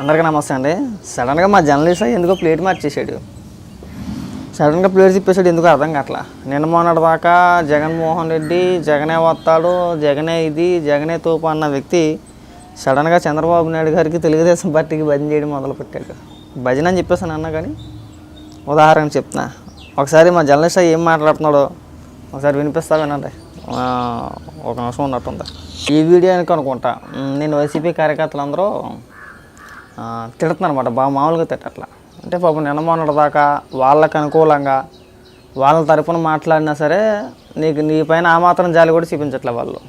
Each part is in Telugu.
అందరికీ నమస్తే అండి. సడన్గా మా జర్నలిస్ట్ ఎందుకో ప్లేట్ మార్చేసాడు. సడన్గా ప్లేట్ తిప్పేసాడు ఎందుకు అర్థం కావట్లా నిన్న మొన్నటి దాకా జగన్మోహన్ రెడ్డి జగనే వస్తాడు జగనే ఇది జగనే తోపు అన్న వ్యక్తి సడన్గా చంద్రబాబు నాయుడు గారికి తెలుగుదేశం పార్టీకి భజన చేయడం మొదలుపెట్టాడు. భజన అని చెప్పేసాను అన్న కానీ ఉదాహరణ చెప్తున్నా. ఒకసారి మా జర్నలిస్ట్ ఏం మాట్లాడుతున్నాడో ఒకసారి వినిపిస్తా వినండి. ఒక నిమిషం ఉన్నట్టుంది. ఈ వీడియో అనుకుంటా. నేను వైసీపీ కార్యకర్తలు అందరూ అనమాట బాగా మామూలుగా తిట్టట్లా అంటే పాపం నిన్న మొన్నటి దాకా వాళ్ళకి అనుకూలంగా వాళ్ళ తరపున మాట్లాడినా సరే నీకు నీ పైన ఆ మాత్రం జాలి కూడా చూపించట్లే వాళ్ళు.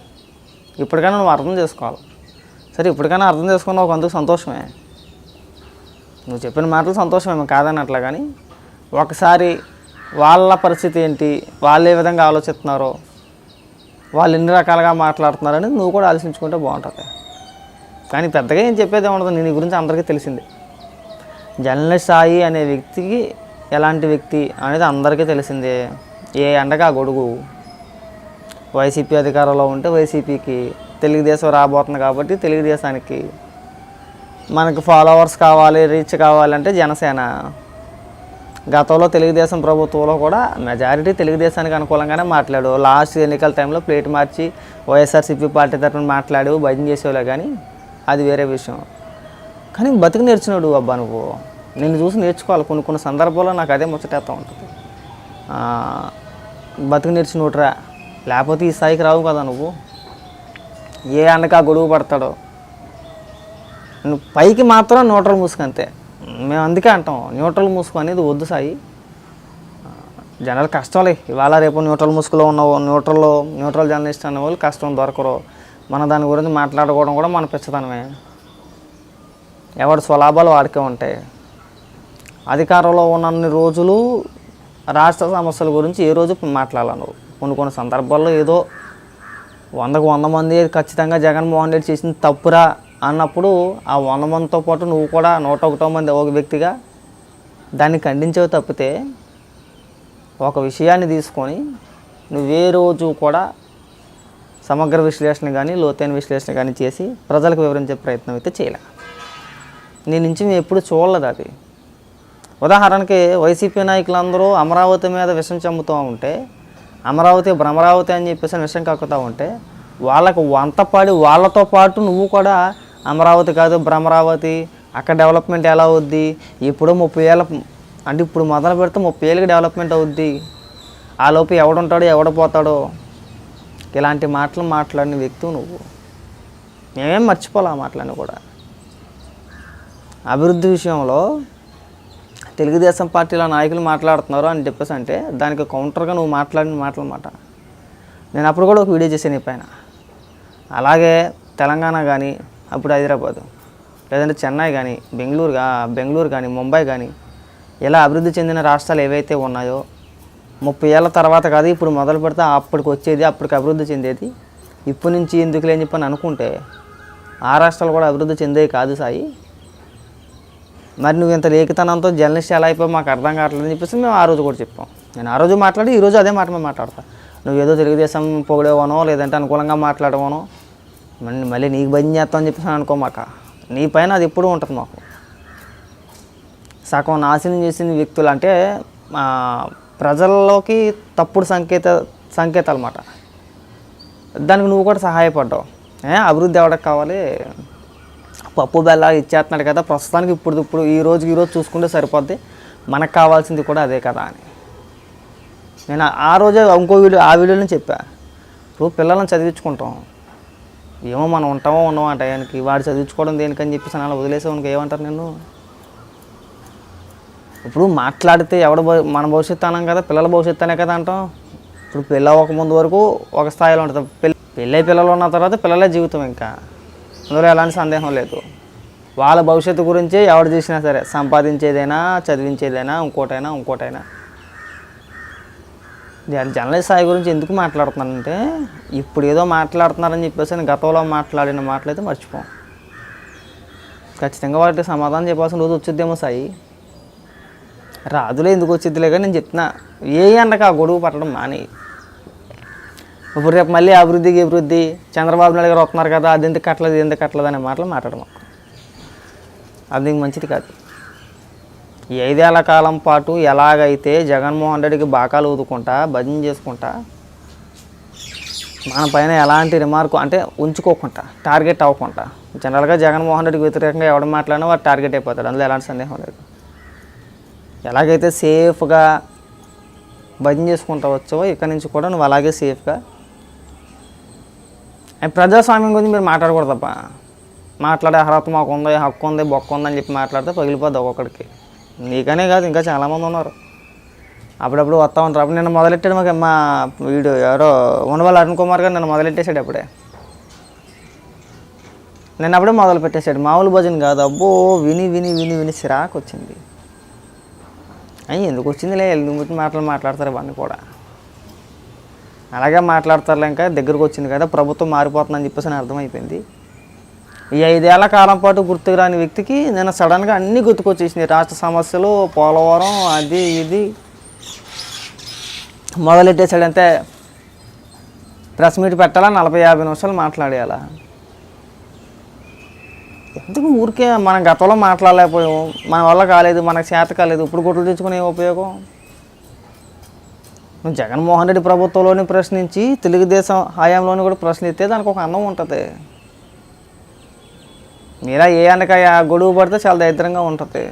ఇప్పటికైనా నువ్వు అర్థం చేసుకోవాలి. సరే ఇప్పటికైనా అర్థం చేసుకున్న ఒక అందుకు సంతోషమే. నువ్వు చెప్పిన మాటలు సంతోషమేమో కాదన్నట్లే కానీ. ఒకసారి వాళ్ళ పరిస్థితి ఏంటి? వాళ్ళు ఏ విధంగా ఆలోచిస్తున్నారో వాళ్ళు ఎన్ని రకాలుగా మాట్లాడుతున్నారని నువ్వు కూడా ఆలోచించుకుంటే బాగుంటుంది. కానీ పెద్దగా ఏం చెప్పేది ఉండదు నేను ఈ గురించి అందరికీ తెలిసింది. జర్నలిస్ట్ సాయి అనే వ్యక్తికి ఎలాంటి వ్యక్తి అనేది అందరికీ తెలిసిందే. ఏ ఎండగా గొడుగు? వైసీపీ అధికారంలో ఉంటే వైసీపీకి తెలుగుదేశం రాబోతుంది కాబట్టి తెలుగుదేశానికి మనకు ఫాలోవర్స్ కావాలి రీచ్ కావాలంటే జనసేన. గతంలో తెలుగుదేశం ప్రభుత్వంలో కూడా మెజారిటీ తెలుగుదేశానికి అనుకూలంగానే మాట్లాడు లాస్ట్ ఎన్నికల టైంలో ప్లేట్ మార్చి వైఎస్ఆర్సీపీ పార్టీ తరఫున మాట్లాడు భజన చేసేవాళ్ళే కానీ అది వేరే విషయం. కానీ బతికి నేర్చినాడు అబ్బా నువ్వు. నేను చూసి నేర్చుకోవాలి. కొన్ని కొన్ని సందర్భాల్లో నాకు అదే ముచ్చటేస్తూ ఉంటుంది. బతికి నేర్చినోట్రా లేకపోతే ఈ స్థాయికి రావు కదా నువ్వు. ఏ అండకా గొడుగు పడతాడో. నువ్వు పైకి మాత్రం న్యూట్రల్ మూసుకు అంతే. మేము అందుకే అంటాం న్యూట్రల్ మూసుకు అనేది వద్దు సాయి. జనాలు కష్టాలే. ఇవాళ రేపు న్యూట్రల్ ముసుగులో ఉన్న న్యూట్రల్లో న్యూట్రల్ జర్నలిస్ట్ అనే వాళ్ళు కష్టం దొరకరు. మన దాని గురించి మాట్లాడుకోవడం కూడా మన పిచ్చదనమే ఎవరి స్వలాభాలు వాడికే ఉంటాయి. అధికారంలో ఉన్నన్ని రోజులు రాష్ట్ర సమస్యల గురించి ఏ రోజు మాట్లాడాలను కొన్ని కొన్ని సందర్భాల్లో ఏదో వందకు వంద మంది ఖచ్చితంగా జగన్మోహన్ రెడ్డి చేసింది తప్పురా అన్నప్పుడు ఆ వంద మందితో పాటు నువ్వు కూడా నూట ఒకటో మంది ఒక వ్యక్తిగా దాన్ని ఖండించేవి తప్పితే ఒక విషయాన్ని తీసుకొని నువ్వే రోజు కూడా సమగ్ర విశ్లేషణ కానీ లోతైన విశ్లేషణ కానీ చేసి ప్రజలకు వివరించే ప్రయత్నం అయితే చేయలే. నేను నుంచి మేము ఎప్పుడు చూడలేదు అది. ఉదాహరణకి వైసీపీ నాయకులందరూ అమరావతి మీద విషం చమ్ముతూ ఉంటే అమరావతి భ్రమరావతి అని చెప్పేసి విషం కక్కుతూ ఉంటే వాళ్ళకు వంతపాడి వాళ్ళతో పాటు నువ్వు కూడా అమరావతి కాదు భ్రమరావతి అక్కడ డెవలప్మెంట్ ఎలా అవుద్ది? ఇప్పుడు ముప్పై ఏళ్ళ అంటే ఇప్పుడు మొదలు పెడితే ముప్పై ఏళ్ళకి డెవలప్మెంట్ అవుద్ది. ఆ లోపు ఎవడుంటాడో ఎవడు పోతాడో? ఇలాంటి మాటలు మాట్లాడిన వ్యక్తి నువ్వు. మేమేం మర్చిపోలే ఆ మాటలని కూడా. అభివృద్ధి విషయంలో తెలుగుదేశం పార్టీలో నాయకులు మాట్లాడుతున్నారు అని చెప్పేసి అంటే దానికి కౌంటర్గా నువ్వు మాట్లాడిన మాటలు మాట నేను అప్పుడు కూడా ఒక వీడియో చేశాను ఈ పైన. అలాగే తెలంగాణ కానీ అప్పుడు హైదరాబాదు లేదంటే చెన్నై కానీ బెంగళూరు బెంగళూరు కానీ ముంబై కానీ ఇలా అభివృద్ధి చెందిన రాష్ట్రాలు ఏవైతే ఉన్నాయో ముప్పై ఏళ్ళ తర్వాత కాదు ఇప్పుడు మొదలు పెడితే అప్పటికి వచ్చేది అప్పటికి అభివృద్ధి చెందేది. ఇప్పటి నుంచి ఎందుకు లేని చెప్పని అనుకుంటే ఆ రాష్ట్రాలు కూడా అభివృద్ధి చెందేవి కాదు సాయి. మరి నువ్వు ఇంత లేఖితనంతో జర్నలిస్ట్ ఎలా అయిపోయి మాకు అర్థం కావట్లేదు అని చెప్పేసి మేము ఆ రోజు కూడా చెప్పాం. నేను ఆ రోజు మాట్లాడి ఈరోజు అదే మాట మేము మాట్లాడతా. నువ్వు ఏదో తెలుగుదేశం పొగిడేవానో లేదంటే అనుకూలంగా మాట్లాడవానో మళ్ళీ మళ్ళీ నీకు భయం చేస్తాం అని చెప్పేసి అనుకోమాక. నీ పైన అది ఎప్పుడూ ఉంటుంది మాకు. సగం నాశనం చేసిన వ్యక్తులు అంటే ప్రజల్లోకి తప్పుడు సంకేత సంకేతాలు అన్నమాట దానికి నువ్వు కూడా సహాయపడ్డావు. ఏ అభివృద్ధి ఎవరికి కావాలి? పప్పు బెల్ల ఇచ్చేస్తున్నాడు కదా ప్రస్తుతానికి ఇప్పుడు ఇప్పుడు ఈ రోజుకి ఈరోజు చూసుకుంటే సరిపోద్ది. మనకు కావాల్సింది కూడా అదే కదా అని. నేను ఆ- రోజే ఇంకో వీడియో ఆ వీడియోలో చెప్పా. ఇప్పుడు పిల్లలను చదివించుకుంటాం. ఏమో మనం ఉంటామో ఉన్నామో ఆ టయానికి. వాడు చదివించుకోవడం దేనికని చెప్పేసి అలా వదిలేసే ఏమంటారు నేను ఇప్పుడు మాట్లాడితే ఎవడ మన భవిష్యత్తు అన్నాం కదా పిల్లల భవిష్యత్తు అనే కదా అంటాం. ఇప్పుడు పిల్ల ఒక ముందు వరకు ఒక స్థాయిలో ఉంటుంది పిల్ల పెళ్ళై పిల్లలు ఉన్న తర్వాత పిల్లలే జీవితం ఇంకా. అందులో ఎలాంటి సందేహం లేదు. వాళ్ళ భవిష్యత్తు గురించి ఎవడు చూసినా సరే సంపాదించేదైనా చదివించేదైనా ఇంకోటైనా ఇంకోటైనా. జర్నలిస్ట్ స్థాయి గురించి ఎందుకు మాట్లాడుతున్నానంటే ఇప్పుడు ఏదో మాట్లాడుతున్నారని చెప్పేసి నేను గతంలో మాట్లాడిన మాటలైతే మర్చిపోం. ఖచ్చితంగా వాటికి సమాధానం చెప్పాల్సిన రోజు వచ్చిద్దేమో సాయి. రాదులే ఎందుకు వచ్చిద్దిలే కానీ నేను చెప్తున్నా ఏ ఎండక ఆ గొడుగు పట్టడం మాని. ఇప్పుడు రేపు మళ్ళీ అభివృద్ధికి అభివృద్ధి చంద్రబాబు నాయుడు గారు వస్తున్నారు కదా అది ఎందుకు కట్టలేదు ఎందుకు కట్టలేదు అనే మాటలు మాట్లాడము అది మంచిది కాదు. ఈ ఐదేళ్ళ కాలం పాటు ఎలాగైతే జగన్మోహన్ రెడ్డికి బాకాలు ఊదుకుంటా భజన చేసుకుంటా మన పైన ఎలాంటి రిమార్కు అంటే ఉంచుకోకుండా టార్గెట్ అవ్వకుండా జనరల్గా జగన్మోహన్ రెడ్డికి వ్యతిరేకంగా ఎవడు మాట్లాడినా వాడు టార్గెట్ అయిపోతాడు. అందులో ఎలాంటి సందేహం లేదు. ఎలాగైతే సేఫ్గా భజన చేసుకుంటా వచ్చావో ఇక్కడ నుంచి కూడా నువ్వు అలాగే సేఫ్గా. అండ్ ప్రజాస్వామ్యం గురించి మీరు మాట్లాడకూడదబ్బా. మాట్లాడే అర్హత మాకు ఉంది హక్కు ఉంది బొక్క ఉందని చెప్పి మాట్లాడితే పగిలిపోద్ది ఒక్కొక్కడికి. నీకనే కాదు ఇంకా చాలామంది ఉన్నారు. అప్పుడప్పుడు వస్తూ ఉంటారు. అప్పుడు నిన్న మొదలెట్టాడు మాకు మా వీడు ఎవరో ఉన్నవాళ్ళు అరుణ్ కుమార్ గారు నన్ను మొదలెట్టేశాడు అప్పుడే. నేను అప్పుడే మొదలు పెట్టేశాడు మామూలు భజన కాదు. అబ్బో విని విని విని విని సిరాకు వచ్చింది అయ్యి ఎందుకు వచ్చిందిలే? ఎందుకు మాటలు మాట్లాడతారు ఇవన్నీ కూడా. అలాగే మాట్లాడతారులే ఇంకా దగ్గరకు వచ్చింది కదా ప్రభుత్వం మారిపోతుందని చెప్పేసి అని అర్థమైపోయింది. ఈ ఐదేళ్ళ కాలం పాటు గుర్తుకు రాని వ్యక్తికి నేను సడన్గా అన్నీ గుర్తుకొచ్చేసింది రాష్ట్ర సమస్యలు పోలవరం అది ఇది. మొదలెట్టేసాడంటే ప్రెస్ మీట్ పెట్టాలా? నలభై యాభై నిమిషాలు మాట్లాడేయాలా? ఎందుకు ఊరికే మనం గతంలో మాట్లాడలేకపోయాము మన వల్ల కాలేదు మనకు చేత కాలేదు. ఇప్పుడు గుట్లు తెచ్చుకునే ఉపయోగం? జగన్మోహన్ రెడ్డి ప్రభుత్వంలోని ప్రశ్నించి తెలుగుదేశం హయాంలోని కూడా ప్రశ్నిస్తే దానికి ఒక అందం ఉంటుంది. మీరా ఏ అనకాయ గొడుగు పడితే చాలా దరిద్రంగా ఉంటుంది.